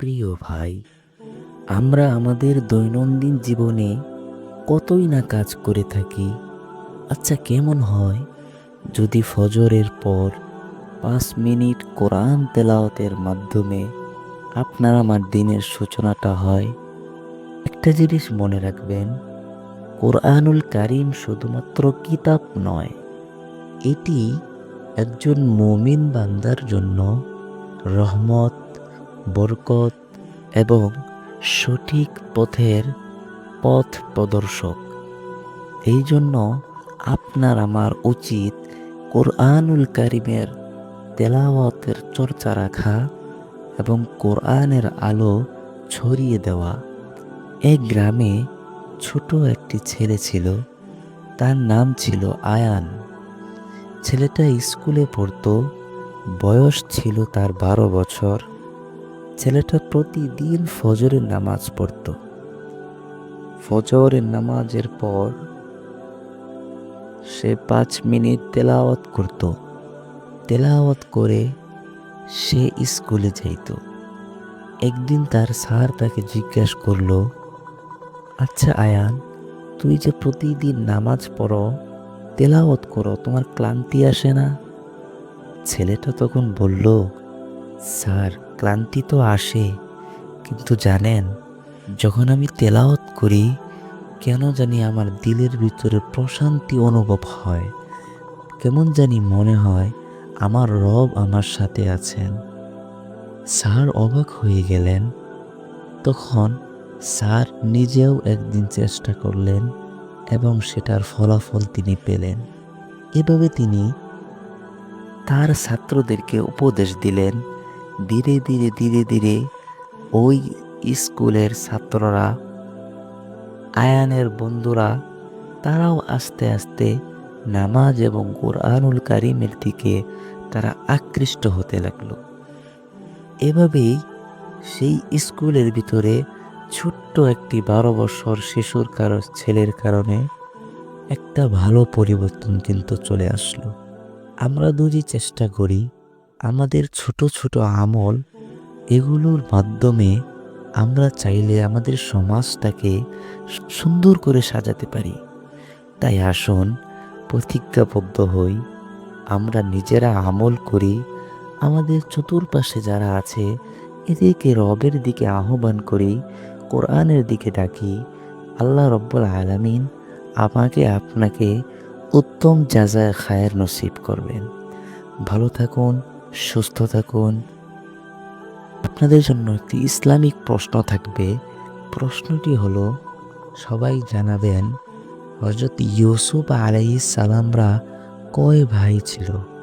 প্রিয় ভাই, আমরা আমাদের দৈনন্দিন জীবনে কতই না কাজ করে থাকি। আচ্ছা কেমন হয়? যদি ফজরের পর পাঁচ মিনিট কোরআন তেলাওয়াতের মাধ্যমে আপনার আমার দিনের সূচনাটা হয়, একটা জিনিস মনে রাখবেন, কোরআনুল কারিম শুধুমাত্র কিতাব নয়, এটি একজন মুমিন বান্দার জন্য রহমত বরকত এবং সঠিক পথের পথ প্রদর্শক। এই জন্য আপনার আমার উচিত কোরআনুল কারিমের তেলাওয়াতের চর্চা রাখা এবং কোরআনের আলো ছড়িয়ে দেওয়া। এক গ্রামে ছোট একটি ছেলে ছিল, তার নাম ছিল আয়ান। ছেলেটা স্কুলে পড়তো, বয়স ছিল তার বারো বছর। ছেলেটা প্রতিদিন ফজরের নামাজ পড়ত। ফজরের নামাজের পর সে পাঁচ মিনিট তেলাওয়াত করত। তেলাওয়াত করে সে স্কুলে যাইত। একদিন তার স্যার তাকে জিজ্ঞাসা করল আচ্ছা আয়ান, তুই যে প্রতিদিন নামাজ পড়ো, তেলাওয়াত করো, তোমার ক্লান্তি আসে না? ছেলেটা তখন বলল, স্যার ক্লান্তি তো আসে, কিন্তু জানেন, যখন আমি তেলাওয়াত করি, কেন জানি আমার দিলের ভিতরে প্রশান্তি অনুভব হয়। কেমন জানি মনে হয় আমার রব আমার সাথে আছেন। স্যার অবাক হয়ে গেলেন। তখন স্যার নিজেও একদিন চেষ্টা করলেন এবং সেটার ফলাফল তিনি পেলেন। এভাবে তিনি তার ছাত্রদেরকে উপদেশ দিলেন। ধীরে ধীরে ধীরে ধীরে ওই স্কুলের ছাত্ররা, আয়ানের বন্ধুরা, তারাও আস্তে আস্তে নামাজ এবং কোরআনুল কারিমের দিকে তারা আকৃষ্ট হতে লাগল। এভাবেই সেই স্কুলের ভিতরে ছোট্ট একটি বারো বছর শিশুর কারও, ছেলের কারণে একটা ভালো পরিবর্তন কিন্তু চলে আসলো। আমরা যদি চেষ্টা করি আমাদের ছোট ছোট আমল এগুলোর মাধ্যমে আমরা চাইলে আমাদের সমাজটাকে সুন্দর করে সাজাতে পারি। তাই আসুন, প্রতিজ্ঞাবদ্ধ হই। আমরা নিজেরা আমল করি। আমাদের চতুর্পাশে যারা আছে, এদেরকে রবের দিকে আহ্বান করি, কোরআনের দিকে ডাকি। আল্লাহ রব্বুল আলামিন আমাকে আপনাকে উত্তম যাজায় খায়ের নসিব করবেন। ভালো থাকুন। সুস্থ থাকুন। আপনাদের জন্য একটি ইসলামিক প্রশ্ন থাকবে। প্রশ্নটি হলো, সবাই জানাবেন হজরত ইউসুফ আলাই সালামরা কয় ভাই ছিল?